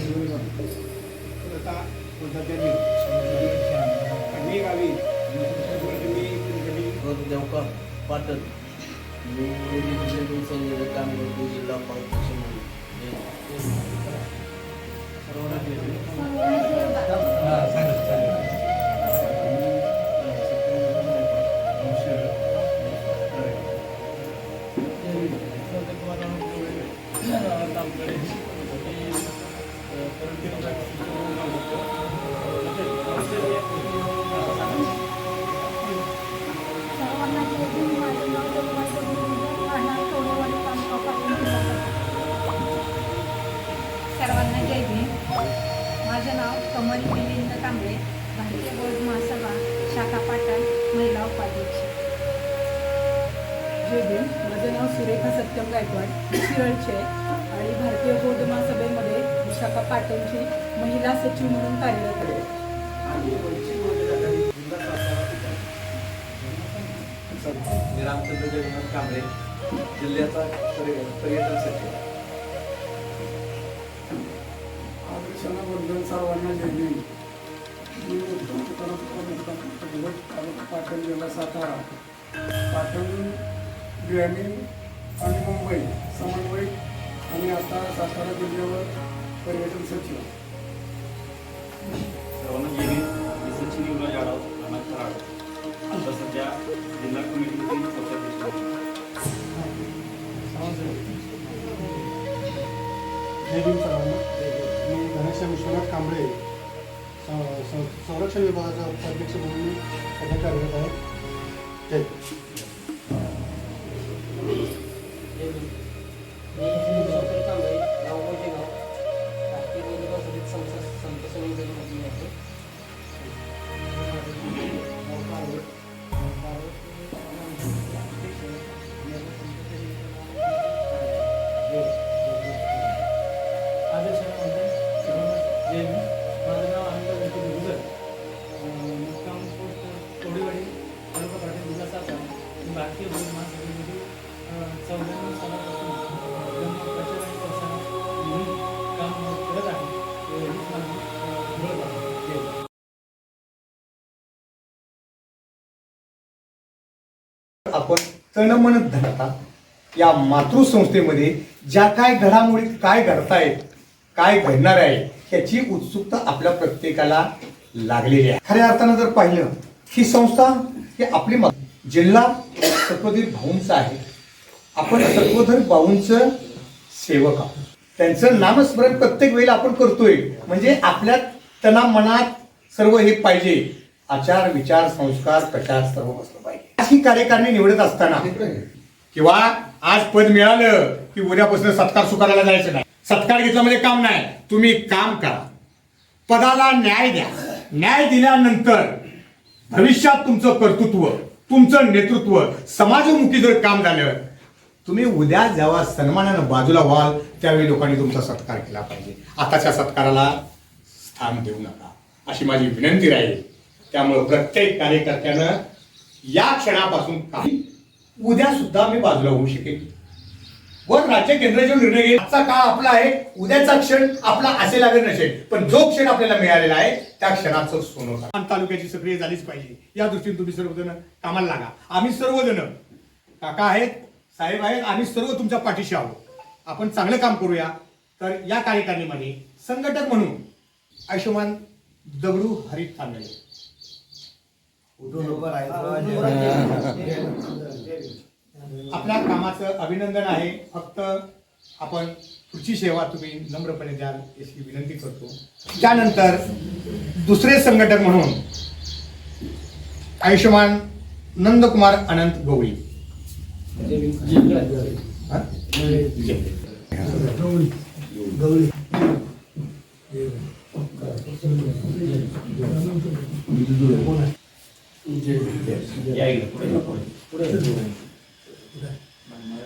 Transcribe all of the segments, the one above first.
आता कोणता तरी गावी मी देवका पाटण मी विद्यार्थी संयोजक कामगार जिल्हा उपाध्यक्ष म्हणून सर्वांना माझं नाव कमल मिलिंद कांबळे भारतीय बौद्ध महासभा शाखा पाटण महिला उपाध्यक्ष. जय भीम. माझं नाव सुरेखा सत्यम गायकवाड शिरळचे आणि भारतीय बौद्ध महासभेमध्ये विशाखा पाटणची महिला सचिव म्हणून कार्यरत आहे. मी रामचंद्र जगन्नाथ कांबळे जिल्ह्याचा पर्य- पर्यटन सचिव. सर्वांना जय भीम मी उत्तम तुकाराम भगवत तालुका पाटण जिल्हा सातारा पाटण ग्रामीण आणि मुंबई समन्वय आणि आता सातारा जिल्ह्यावर पर्यटन सचिव सर्वांना जय भीम कांबळे स- स- संरक्षण विभागाचा उपाध्यक्ष म्हणून मी सध्या कार्यरत आहे जय आपण तनमन धनता या मातृसंस्थेमध्ये ज्या काय घडामोडी काय घडतायत काय घडणार आहे ह्याची उत्सुकता आपल्या प्रत्येकाला लागलेली आहे. खऱ्या अर्थानं जर पाहिलं ही संस्था ही आपली जिल्हा सत्वधीर भाऊंचा आहे. आपण सत्वधर भाऊंचं सेवक आहोत. त्यांचं नामस्मरण प्रत्येक वेळेला आपण करतोय. म्हणजे आपल्या तना मनात सर्व हे पाहिजे. आचार विचार संस्कार प्रचार सर्व बसलं पाहिजे. ही कार्यकारणी निवडत असताना किंवा आज पद मिळालं की उद्यापासून सत्कार सुकारायला जायचं नाही. सत्कार घेतला म्हणजे काम नाही. तुम्ही काम करा. पदाला न्याय द्या. न्याय दिल्यानंतर भविष्यात तुमचं कर्तृत्व तुमचं नेतृत्व समाजमुखी जर काम झालं तुम्ही उद्या जेव्हा सन्मानानं बाजूला व्हाल त्यावेळी लोकांनी तुमचा सत्कार केला पाहिजे. आताच्या सत्काराला स्थान देऊ नका. अशी माझी विनंती राहील. त्यामुळं प्रत्येक कार्यकर्त्यानं या क्षणापासून काही उद्या सुद्धा मी बाजूला होऊ शकेल वर राज्य केंद्र जो निर्णय घेईल आजचा काळ आपला आहे उद्याचा क्षण आपला असेल लागेल नसेल. पण जो क्षण आपल्याला मिळालेला आहे त्या क्षणाचं सोनं तालुक्याची सक्रिय झालीच पाहिजे. या दृष्टीने तुम्ही सर्वजण कामाला लागा. आम्ही सर्वजण काका आहेत साहेब आहेत आम्ही सर्व तुमच्या पाठीशी आहोत. आपण चांगलं काम करूया. तर या कार्यकारिणीमध्ये संघटक म्हणून आयुष्यमान दगडू हरित आपल्या कामाचं अभिनंदन आहे. फक्त आपण पुढची सेवा तुम्ही नम्रपणे द्याल अशी विनंती करतो. त्यानंतर दुसरे संघटक म्हणून आयुष्यमान नंदकुमार अनंत गवळी हा?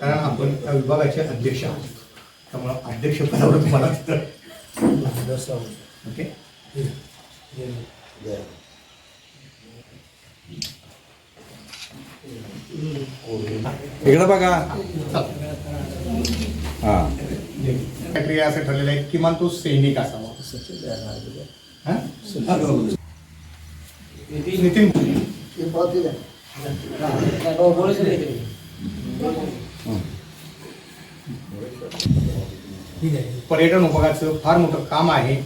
कारण आपण त्या विभागाचे अध्यक्ष आहोत. त्यामुळं अध्यक्ष पदावर तुम्हाला ओके इकडं बघा. हा. प्रक्रिया असं ठरलेलं आहे किमान तो सैनिक असावा. हा? नितीन. ठीक आहे. पर्यटन विभागाचं फार मोठं काम आहे.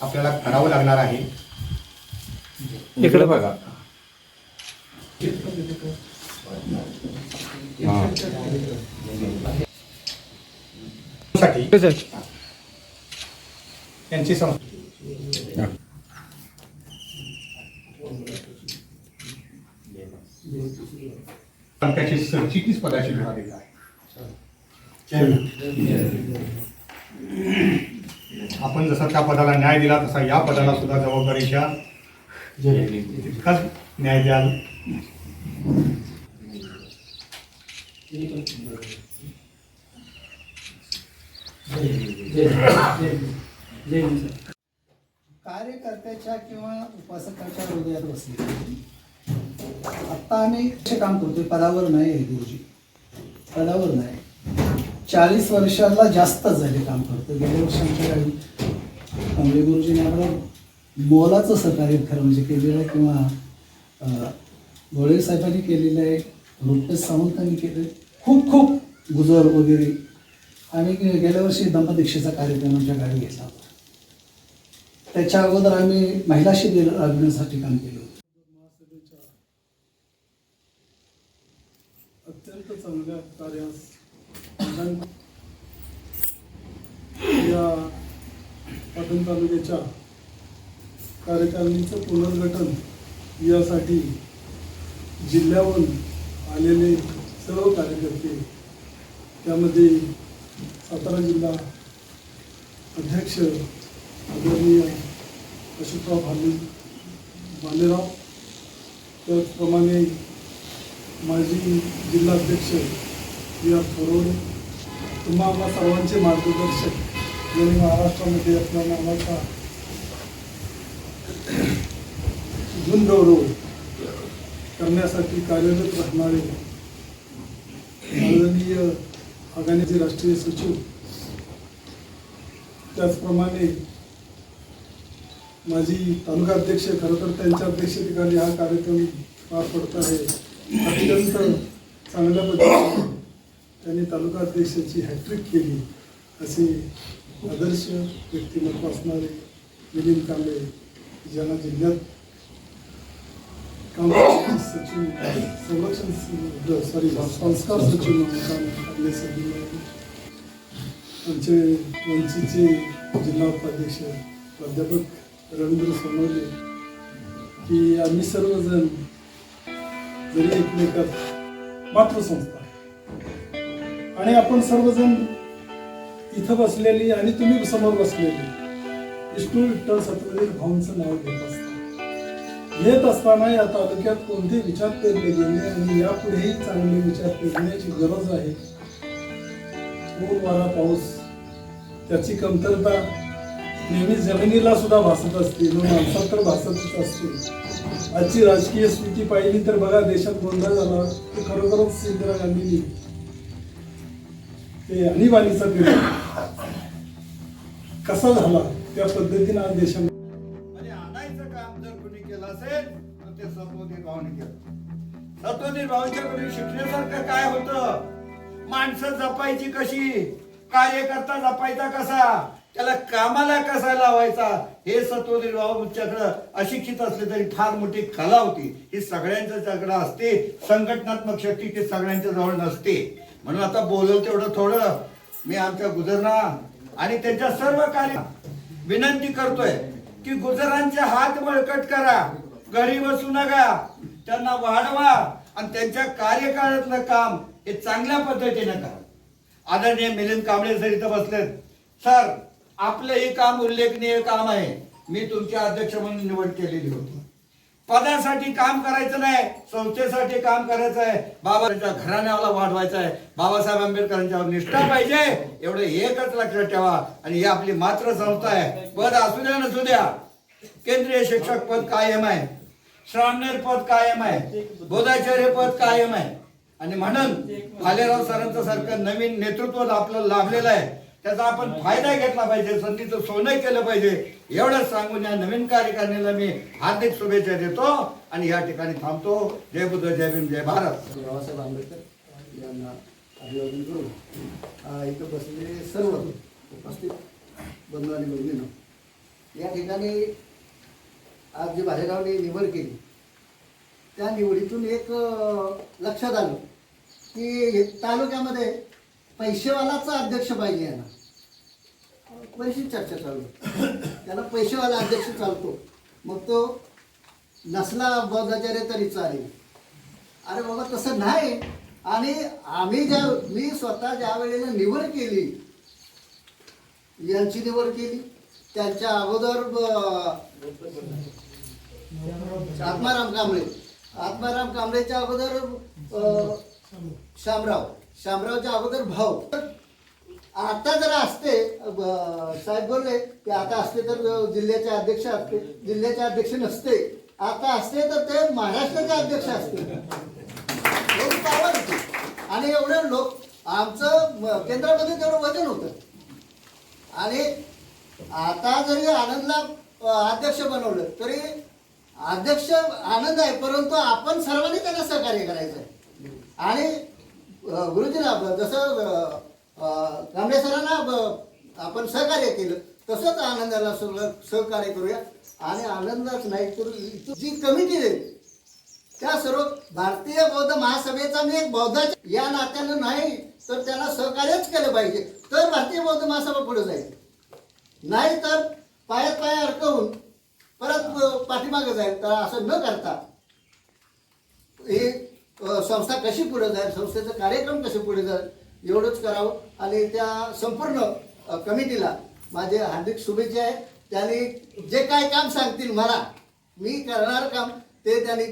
आपल्याला करावं लागणार आहे. इकडे बघा. साठी त्यांची संस्था त्याची सरचिटणीस पदाची मिळालेली आहे. आपण जसा त्या पदाला न्याय दिला तसा या पदाला सुद्धा जबाबदारीच्या तितकाच न्याय द्याल. कार्यकर्त्याच्या किंवा उपासकाच्या हृदयात बसले. आत्ता आम्ही जे काम करतोय. पदावर नाही आहे गुरुजी. पदावर नाही. चाळीस वर्षाला जास्त झाले काम करतो गेल्या वर्षी आमच्या गाडी कांबळे गुरुजीने आपलं मोलाचं सहकार्य खरं म्हणजे केलेलं आहे किंवा अं, गोळे साहेबांनी केलेलं आहे रुपेश सावंतांनी केलं खूप खूप गुजर वगैरे. आम्ही गेल्या वर्षी दंपदीक्षेचा कार्यक्रम आमच्या गाडी घेतला होता. त्याच्या अगोदर आम्ही महिला शिबिर राबविण्यासाठी काम केलं होतं महासभेच्या अत्यंत कार्यास या पाटण तालुक्याच्या कार्यकारिणीचं पुनर्गठन यासाठी जिल्ह्याहून आलेले सर्व कार्यकर्ते त्यामध्ये सातारा जिल्हा अध्यक्ष आदरणीय अशोकराव भाले भालेराव त्याचप्रमाणे माजी जिल्हाध्यक्ष या थोरवडे तुम्हा आम्हा सर्वांचे मार्गदर्शक यांनी महाराष्ट्रामध्ये आपल्या नावाचा गुणगौरव करण्यासाठी कार्यरत राहणारे माननीय आघाडीचे राष्ट्रीय सचिव त्याचप्रमाणे माझी तालुका अध्यक्ष खरं तर त्यांच्या अध्यक्षतेखाली हा कार्यक्रम पार पडत आहे. अत्यंत चांगल्या पद्धतीने त्यांनी तालुका अध्यक्षाची हॅट्रिक केली. असे आदर्श व्यक्तिमत्व असणारे मिलिंद कांबळे ज्यांना जिल्ह्यात कामगार सचिव संरक्षण सॉरी संस्कार सचिव म्हणून काम आमचे वंचितचे जिल्हा उपाध्यक्ष प्राध्यापक रवींद्र सोनवले की आम्ही सर्वजण जरी एकमेकात मातृसंस्था आणि आपण सर्वजण इथं बसलेली आणि तुम्ही समोर बसलेली विष्णू विठ्ठल सत्यदेव भाऊंचं नाव घेत असता घेत असताना या तालुक्यात कोणते विचार पेरले गेले आणि यापुढेही चांगले विचार पेरण्याची गरज आहे? पूर वारा पाऊस त्याची कमतरता नेहमी जमिनीला सुद्धा भासत असते माणसात तर भासतच असते. आजची राजकीय स्थिती पाहिली तर बघा देशात गोंधळ झाला. ते खरोखरच इंदिरा गांधींनी ते आणीबाणीचा पिरियड कसा झाला त्या पद्धतीने आज देशामध्ये आणि आणायचं काम जर कोणी केलं असेल तर ते सत्वनील भावने केलं सत्वनील भावांच्याकडे शिकण्यासारखं काय होतं? माणसं जपायची कशी? कार्यकर्ता जपायचा कसा? त्याला कामाला कसा लावायचा हे सत्वनील भावांच्याकडं अशिक्षित असले तरी फार मोठी कला होती. ही सगळ्यांच्याकडे असते. संघटनात्मक शक्ती ती सगळ्यांच्या जवळ नसते. म्हणून आता बोलल तेवढं थोडं. मी आमच्या गुजरना आणि त्यांच्या सर्व कार्य विनंती करतोय की गुजरांचे हात बळकट करा. घरी बसू नका. त्यांना वाढवा आणि त्यांच्या कार्यकाळातलं काम हे चांगल्या पद्धतीने करा. आदरणीय मिलिंद कांबळे सर इथं बसलेत. सर आपलं हे काम उल्लेखनीय काम आहे. मी तुमचे अध्यक्ष म्हणून निवड केलेली होती. पदासाठी काम करायचं नाही संस्थेसाठी काम करायचं आहे. बाबाच्या घराण्याला वाढवायचं आहे. बाबासाहेब आंबेडकरांच्यावर निष्ठा पाहिजे. एवढं एकच लक्षात ठेवा. आणि ही आपली मात्र संस्था आहे. पद असू द्या नसू द्या. केंद्रीय शिक्षक पद कायम आहे. श्रामनेर पद कायम आहे. बोधाचार्य पद कायम आहे. आणि म्हणून भालेराव सरांचं सारखं नवीन नेतृत्व आपलं लाभलेलं आहे. त्याचा आपण फायदा घेतला पाहिजे संधीचं सोनं केलं पाहिजे एवढंच सांगून या नवीन कार्यकारिणीला मी हार्दिक शुभेच्छा देतो आणि या ठिकाणी थांबतो. जय बुद्ध जय भीम जय भारत. बाबासाहेब आंबेडकर यांना अभिवादन करू. इथं बसलेले सर्व उपस्थित बंधू आणि बंधून या ठिकाणी आज जी भालेरावने निवड केली त्या निवडीतून एक लक्षात आलं की तालुक्यामध्ये पैसेवालाचा अध्यक्ष पाहिजे यांना. पैसे चर्चा चालू. त्याला पैसेवाला अध्यक्ष चालतो. मग तो नसला बौद्धाचार्य तरी चालेल. अरे बाबा तसं नाही. आणि आम्ही ज्या मी स्वतः ज्या वेळेला निवड केली यांची निवड केली त्यांच्या अगोदर आत्माराम कांबळे. आत्माराम कांबळेच्या अगोदर श्यामराव शामराव. शामरावच्या अगोदर भाऊ. आता जर असते साहेब बोलले की आता असते तर जिल्ह्याचे अध्यक्ष असते. जिल्ह्याचे अध्यक्ष नसते. आता असते तर ते महाराष्ट्राचे अध्यक्ष असते. आणि एवढे लोक आमचं केंद्रामध्ये तेवढं वजन होतं. आणि आता जरी आनंदला अध्यक्ष बनवलं तरी अध्यक्ष आनंद आहे परंतु आपण सर्वांनी त्यांना सहकार्य करायचं आहे आणि गुरुजींना जसं अ, कांबळे सरांना आपण सहकार्य केलं तसंच आनंदाला सहकार्य करूया. आणि आनंदच नाही तर जी कमिटी देईल त्या सर्व भारतीय बौद्ध महासभेचा मी एक बौद्धाच्या या नात्यानं नाही तर त्यांना सहकार्यच केलं पाहिजे. तर भारतीय बौद्ध महासभा पुढे जाईल. नाही तर पायात पाय अडकवून परत पाठीमागे जाईल. तर असं न करता हे संस्था कशी पुढे जाईल संस्थेचा कार्यक्रम कसे पुढे जाईल एवढंच करावं. आणि त्या संपूर्ण कमिटीला माझे हार्दिक शुभेच्छा आहेत त्यांनी जे काय काम सांगतील मला मी करणार काम ते त्यांनी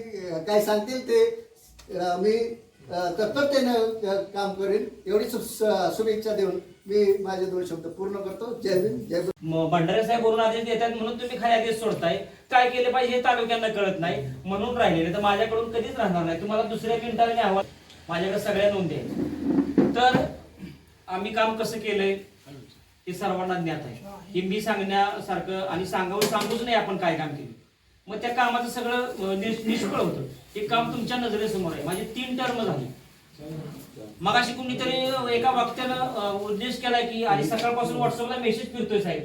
काय सांगतील ते मी तत्परतेनं काम करेन. एवढी शुभेच्छा देऊन मी माझे दोन शब्द पूर्ण करतो. जय हिंद जय भंडारे साहेब वरून आदेश देतात म्हणून तुम्ही खाली आदेश सोडताय. काय केले पाहिजे हे तालुक्यांना कळत नाही. म्हणून राहिलेले तर माझ्याकडून कधीच राहणार नाही. तुम्हाला दुसऱ्या मिनिटाला मी आव्हान माझ्याकडे सगळ्या नोंदी तर आम्ही काम कसं केलंय हे सर्वांना ज्ञात आहे. हे मी सांगण्यासारखं आणि सांगावं सांगूच नाही आपण काय काम केलं. मग त्या कामाचं सगळं निष्फळ होतं. हे काम तुमच्या नजरेसमोर आहे. माझे तीन टर्म झाले. मग अशी कुणीतरी एका वक्त्यानं उद्देश केलाय की आणि सकाळपासून व्हॉट्सअपला मेसेज फिरतोय साहेब.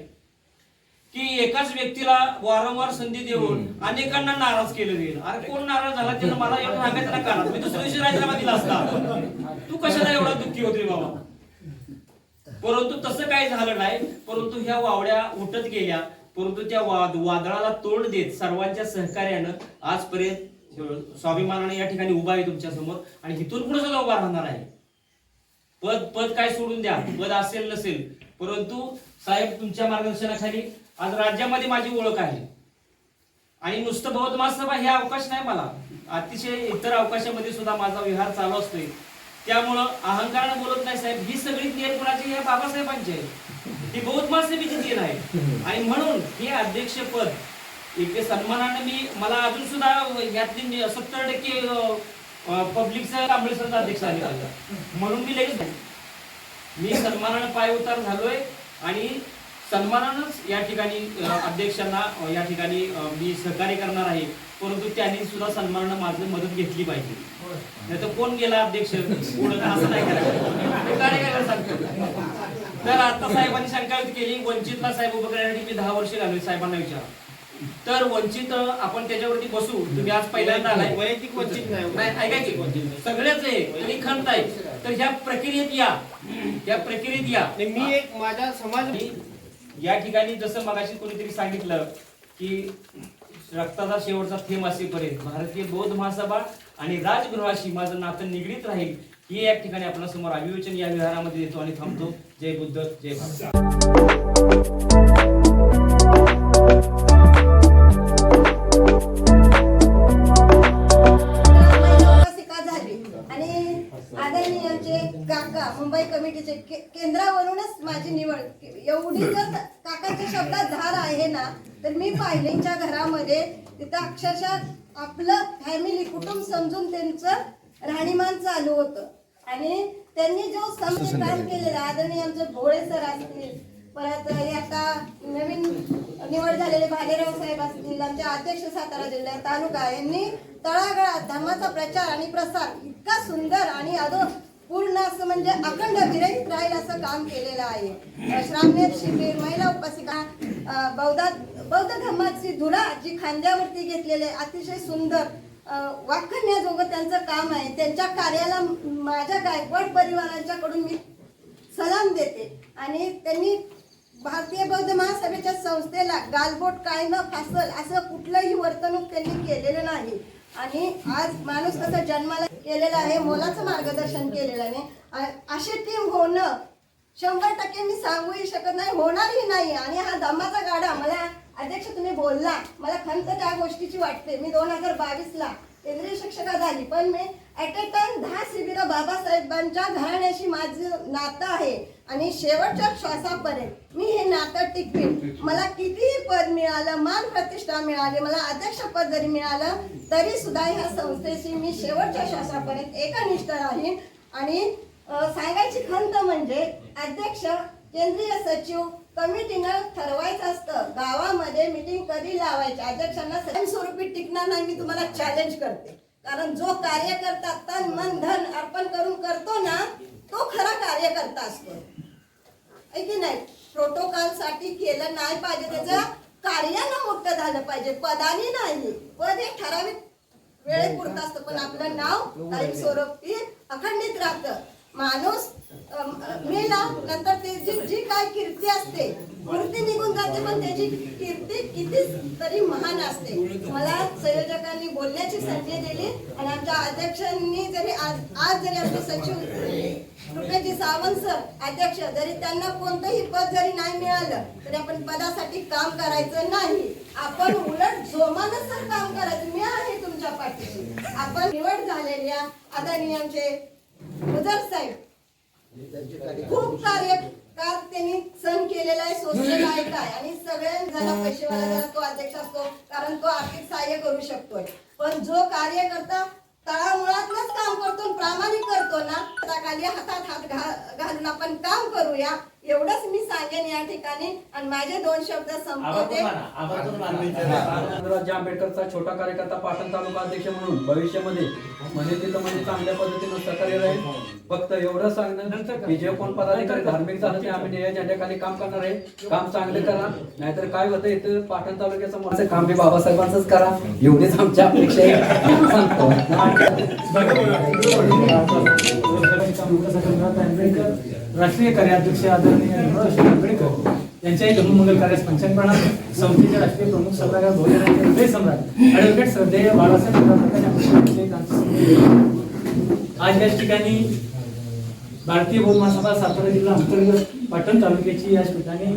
की एकाच व्यक्तीला वारंवार संधी देऊन अनेकांना नाराज केलं गेलं. अरे कोण नाराज झाला? त्यानं मला एवढं सांगायचं ना कारण मी दुसऱ्या दिवशी राजीनामा दिला असता. तू कशाला एवढा दुःखी होतोय बाबा? परंतु तसं काही झालं नाही. परंतु ह्या वावड्या उठत गेल्या. परंतु त्या वाद वादळाला तोंड देत सर्वांच्या सहकार्यानं आजपर्यंत स्वाभिमानाने या ठिकाणी उभा आहे तुमच्यासमोर आणि इथून पुढे सुद्धा उभा राहणार आहे. पद पद काय सोडून द्या पद असेल नसेल. परंतु साहेब तुमच्या मार्गदर्शनाखाली आज राज्यामध्ये माझी ओळख आहे. आणि नुसतं बौद्ध महासभा हे अवकाश नाही मला. अतिशय इतर अवकाशामध्ये सुद्धा माझा विहार चालू असतोय. त्यामुळं अहंकारानं बोलत नाही साहेब. ही सगळी देण कुणाची? हे बाबासाहेबांची आहे. ही बौद्ध महासभेची देण आहे आणि म्हणून हे अध्यक्षपद इथे सन्मानाने मी मला अजून सुद्धा यातली सत्तर टक्के पब्लिकचा आंबेडकरचा अध्यक्ष आहे म्हणून मी लगेच मी सन्मानानं पाय उतार झालोय आणि सन्मानानंच या ठिकाणी अध्यक्षांना या ठिकाणी मी सहकार्य करणार आहे. परंतु त्यांनी सुद्धा सन्मानानं माझं मदत घेतली पाहिजे. नाही तर कोण गेला अध्यक्ष? पुढं असं नाही करायचं. मी कार्यकर्त्याला सांगतो. तर आता साहेबांनी शंका व्यक्त केली वंचितला साहेब उभं करण्यासाठी मी दहा वर्ष घालवे साहेबांना विचारा. तर वंचित आपण त्याच्यावरती बसू. तुम्ही आज पहिल्यांदा आलाय. वैयक्तिक वंचित नाही. ऐका की सगळेच आहे. तुम्ही खंत आहे तर ह्या प्रक्रियेत या. या प्रक्रियेत या. मी एक माझ्या समाज या ठिकाणी जसं मगाशी कोणीतरी सांगितलं की रक्ताचा शेवटचा थेंब असेपर्यंत भारतीय बौद्ध महासभा आणि राजगृहाशी माझं नातं निगडीत राहील ही या ठिकाणी आपल्यासमोर अभिवचन या विहारामध्ये देतो आणि थांबतो. जय बुद्ध जय भारत काका मुंबई कमिटीचे के- केंद्रावरूनच माझी निवड एवढी जर काकाच्या शब्दात धार आहे ना तर मी पाहिलेच्या घरामध्ये तिथं अक्षरशः आपलं फॅमिली कुटुंब समजून त्यांचं राहणीमान चालू होतं. आणि त्यांनी जो समज काम केलेलं आदरणीय आमचे भोळे सर असतील परत हे आता नवीन निवड झालेले भालेराव साहेब असतील आमचे अध्यक्ष सातारा जिल्हा तालुका यांनी तळागाळात धर्माचा प्रचार आणि प्रसार इतका सुंदर आणि अदो पूर्ण असं म्हणजे अखंड विरहित राहील असं काम केलेलं आहे. अ, श्रामणेर शिबिर महिला उपासिका बौद्ध बौद्ध धर्माची धुरा जी खांद्यावरती घेतलेले अतिशय सुंदर अ, त्यांचं काम आहे. त्यांच्या कार्याला माझ्या गायकवाड परिवारांच्याकडून मी सलाम देते. आणि त्यांनी भारतीय बौद्ध महासभेच्या संस्थेला गालबोट काय न फासल असं कुठलंही वर्तणूक त्यांनी केलेलं नाही. आणि आज माणूस कसं जन्माला केलेला आहे मोलाचं मार्गदर्शन केलेलं आहे. अशी टीम होणं शंभर टक्के मी सांगूही शकत नाही होणारही नाही. आणि हा दमाचा गाडा मला अध्यक्ष तुम्ही बोलला. मला खंत त्या गोष्टीची वाटते. मी दोन हजार बावीसला केंद्रीय शिक्षका झाली. पण मी ॲट अ टाइम दहा शिबिरं बाबासाहेबांच्या घराण्याशी माझं नातं आहे आणि शेवटच्या श्वासापर्यंत मी हे नातं टिकवीन. मला कितीही पद मिळालं मान प्रतिष्ठा मिळाली मला अध्यक्षपद जरी मिळालं तरी सुद्धा ह्या संस्थेशी मी शेवटच्या श्वासापर्यंत एकनिष्ठ राहीन. आणि सांगायची खंत म्हणजे अध्यक्ष केंद्रीय सचिव कमिटीनं ठरवायचं असतं. गावामध्ये मिटिंग कधी लावायची? अध्यक्षांना स्वरूपी टिकणार नाही मी तुम्हाला चॅलेंज करते. कारण जो कार्यकर्ता तन मन धन अर्पण करून करतो ना तो खरा कार्यकर्ता असतो. आहे की नाही? प्रोटोकॉलसाठी केलं नाही पाहिजे त्याचं कार्यानं मोठं झालं पाहिजे. पदानी नाही. पद हे ठराविक वेळेपुरतं असतं पण आपलं नाव स्वरूप अखंडित राहतं. माणूस मेला नंतर त्याची जी काय कीर्ती असते मूर्ती निघून जाते पण त्याची कीर्ती किती तरी महान असते. मला संयोजकांनी बोलण्याची संधी दिली आणि आमच्या अध्यक्षांनी जरी आज आज जरी आपले सचिव रुपेजी सावंत सर अध्यक्ष जरी त्यांना कोणतंही पद जरी नाही मिळालं तरी आपण पदासाठी काम करायचं नाही. आपण उलट जोमानं सर काम करायचं. मी आहे तुमच्या पाठीशी. आपण निवड झालेल्या आदरणीयांचे आमचे साहेब खूप कार्यकार त्यांनी सण केलेला आहे सोसलेला आहे. काय आणि सगळ्यांना पैसेवाला तो अध्यक्ष असतो कारण तो आर्थिक सहाय्य करू शकतोय. पण जो कार्यकर्ता तळामुळातलंच काम करतो प्रामाणिक करतो ना खाली हातात हात घालून आपण काम करूया. एवढंच मी सांगेन या ठिकाणी. आणि माझे दोन शब्द संपवते. राज्य आंबेडकरचा छोटा कार्यकर्ता पाटण तालुका अध्यक्ष म्हणून भविष्यामध्ये म्हणजे तिथं म्हणजे चांगल्या पद्धतीनं सहकार्य राहील. फक्त एवढं सांगणं की जे कोण पदाधिकारी धार्मिक झालं ते आम्ही या झेंड्याखाली काम करणार आहे. काम चांगलं करा. नाहीतर काय होतं इथं पाटण तालुक्याचं मोठं काम बी बाबासाहेबांचंच करा. एवढीच आमची अपेक्षा आहे. सांगतो. आंबेडकर राष्ट्रीय कार्याध्यक्ष आदरणीय निर्मला आंबेडकर यांच्याही धर्ममंगल कार्यास पंचायत प्रणाम. संस्थेचे राष्ट्रीय प्रमुख सल्लागार भोजनाचे हृदय सम्राट ॲडव्होकेट श्रद्धेय बाळासाहेब आज याच ठिकाणी भारतीय बौद्ध महासभा सातारा जिल्हा अंतर्गत पाटण तालुक्याची याच ठिकाणी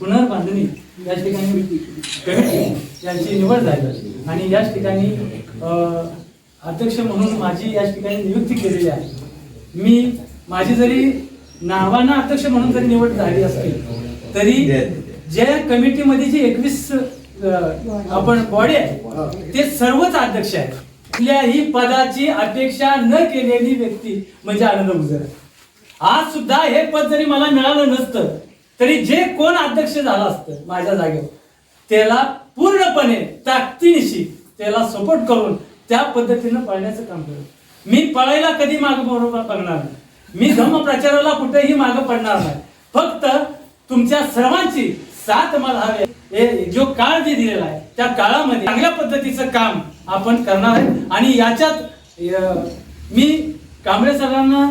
पुनर्बांधणी याच ठिकाणी कमिटी यांची निवड झाली. आणि याच ठिकाणी अध्यक्ष म्हणून माझी याच ठिकाणी नियुक्ती केलेली आहे. मी माझी जरी नावानं अध्यक्ष म्हणून जरी निवड झाली असली तरी ज्या कमिटीमध्ये जी एकवीस आपण बॉडी आहे ते सर्वच अध्यक्ष आहेत. कुठल्याही पदाची अपेक्षा न केलेली व्यक्ती म्हणजे आनंद गुजर आज सुद्धा हे पद जरी मला मिळालं नसतं तरी जे कोण अध्यक्ष झालं असतं माझ्या जागेवर त्याला पूर्णपणे ताकदीनिशी त्याला सपोर्ट करून त्या पद्धतीनं पळण्याचं काम करत. मी पळायला कधी माग बरोबर बघणार नाही. मी धर्म प्रचाराला कुठेही माग पडणार नाही. फक्त तुमच्या सर्वांची साथ मला हवी जो काळ जे दिलेला आहे त्या काळामध्ये चांगल्या पद्धतीचं काम आपण करणार आहे. आणि याच्यात मी कांबळे सरांना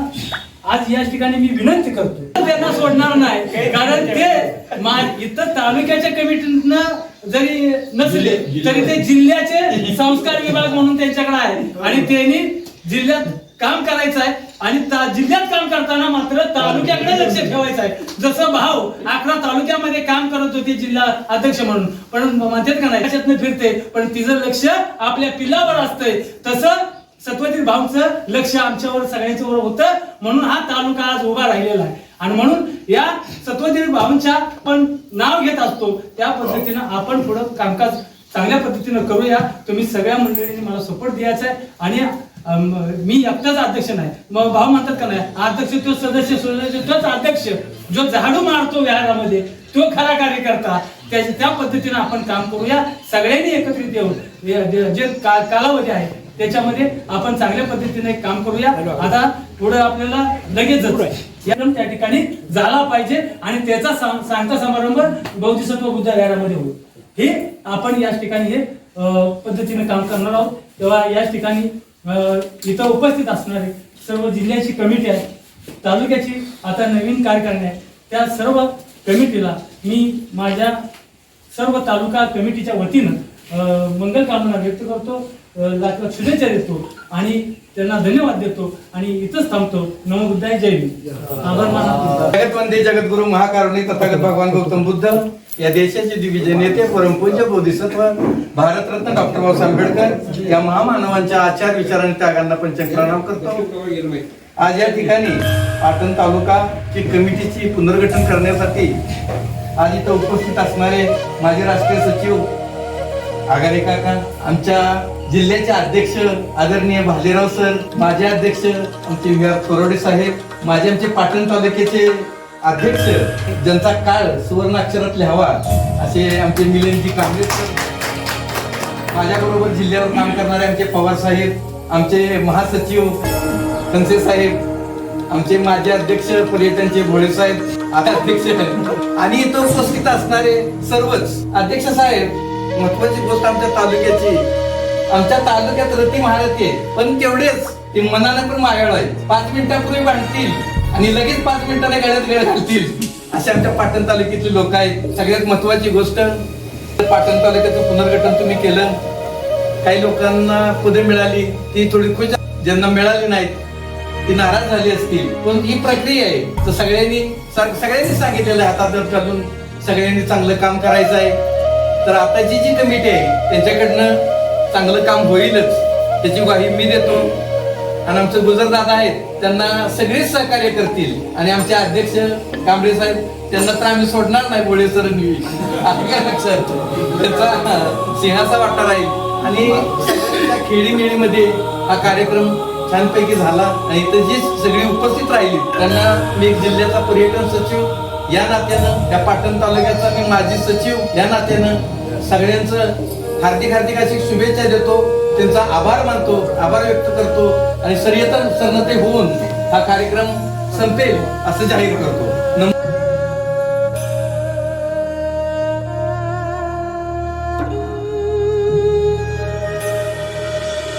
आज या ठिकाणी मी विनंती करतो त्यांना सोडणार नाही कारण ते इतर तालुक्याच्या कमिटीनं जरी नसले तरी ते जिल्ह्याचे संस्कार विभाग म्हणून त्यांच्याकडे आहे आणि त्यांनी जिल्ह्यात काम करायचं आहे आणि जिल्ह्यात काम करताना मात्र तालुक्याकडे लक्ष ठेवायचं आहे जसं भाऊ अकरा तालुक्यामध्ये काम करत होते जिल्हा अध्यक्ष म्हणून. पण म्हणतात का नाही त्याच्यातनं फिरते पण तिचं लक्ष आपल्या पिल्लावर असतंय. तसं सत्वतील भाऊचं लक्ष आमच्यावर सगळ्यांच्या वर होतं. म्हणून हा तालुका आज उभा राहिलेला आहे. आणि म्हणून या सत्वतील भाऊंच्या आपण नाव घेत असतो. त्या पद्धतीनं आपण पुढं कामकाज चांगल्या पद्धतीनं करूया. तुम्ही सगळ्या मंडळींनी मला सपोर्ट द्यायचा आहे आणि मी एकटाच अध्यक्ष नाही. मग भाऊ म्हणतात का नाही अध्यक्ष तो सदस्य सदस्य तोच अध्यक्ष. जो झाडू मारतो विहारामध्ये तो खरा कार्यकर्ता. त्याच्या त्या पद्धतीने आपण काम करूया. सगळ्यांनी एकत्रित येऊन जे- कालावधी आहे त्याच्यामध्ये आपण चांगल्या पद्धतीने काम करूया. आता पुढे आपल्याला लगेच एकदम त्या ठिकाणी झाला पाहिजे आणि त्याचा सांग- सांगता समारंभ बौद्धिसत्व बुद्ध विहारामध्ये होईल. हे आपण याच ठिकाणी हे पद्धतीने काम करणार आहोत. तेव्हा याच ठिकाणी इथं उपस्थित असणारे सर्व जिल्ह्याची कमिटी आहे तालुक्याची आता नवीन कार्यकारणी आहे. त्या सर्व कमिटीला मी माझ्या सर्व तालुका कमिटीच्या वतीनं मंगल कामना व्यक्त करतो. शुभेच्छा देतो आणि त्यांना धन्यवाद देतो आणि इथंच थांबतो. नमो बुद्धाय जय भीम आभार मानतो. जगतवंदे जगद्गुरु महाकारुणी तथागत भगवान गौतम बुद्ध या देशाचे दिग्विजय नेते परमपूज्य बोधिसत्व भारतरत्न डॉक्टर बाबासाहेब आंबेडकर या महामानवांच्या आचार विचार आणि त्यागांना पंचम प्रणाम करतो. आज या ठिकाणी पाटण तालुकाची कमिटीची पुनर्गठन करण्यासाठी आज इथं उपस्थित असणारे माजी राष्ट्रीय सचिव आगारे काका आमच्या जिल्ह्याचे अध्यक्ष आदरणीय भालेराव सर माझे अध्यक्ष आमचे व्ही आर कोरोडे साहेब माझे आमचे पाटण तालुक्याचे अध्यक्ष ज्यांचा काळ सुवर्णाक्षरात लिहावा असे आमचे मिलनजी कांबळे सर माझ्याबरोबर जिल्ह्यावर काम करणारे आमचे पवार साहेब आमचे महासचिव खनसे साहेब आमचे माजी अध्यक्ष पर्यटनचे भोळे साहेब आता अध्यक्ष आणि इथं उपस्थित असणारे सर्वच अध्यक्ष साहेब महत्वाची गोष्ट आमच्या तालुक्याची. आमच्या तालुक्यात रती महारती आहे. पण तेवढेच ते मनाने पण मागायला आहे पाच मिनिटापूर्वी बांधतील आणि लगेच पाच मिनिटाने गाड्यात गळ घालतील. असे आमच्या पाटण तालुक्यातले लोक आहेत. सगळ्यात महत्वाची गोष्ट पाटण तालुक्याचं पुनर्गठन तुम्ही केलं. काही लोकांना पदे मिळाली ती थोडी खुश ज्यांना मिळाली नाहीत ती नाराज झाली असतील. पण ही प्रक्रिया आहे. तर सगळ्यांनी सगळ्यांनी सांगितलेलं हातात घालून. सगळ्यांनी चांगलं काम करायचं आहे. तर आताची जी कमिटी आहे त्यांच्याकडनं चांगलं काम होईलच. त्याची ग्वाही मी देतो. आणि आमचे गुजर दादा आहेत त्यांना सगळेच सहकार्य करतील. आणि आमचे अध्यक्ष कांबळे साहेब त्यांना तर आम्ही सोडणार नाही बोळे सर लक्षात? त्यांचा सिंहाचा वाटा राहील. आणि खेळीमेळीमध्ये हा कार्यक्रम छानपैकी झाला. आणि इथं जी सगळी उपस्थित राहिली त्यांना मी जिल्ह्याचा पर्यटन सचिव या नात्यानं त्या पाटण तालुक्याचा मी माजी सचिव या नात्यानं सगळ्यांचं हार्दिक हार्दिक अशी शुभेच्छा देतो. त्यांचा आभार मानतो आभार व्यक्त करतो. आणि सर्यतन सरनते होऊन हा कार्यक्रम संपेल असं जाहीर करतो.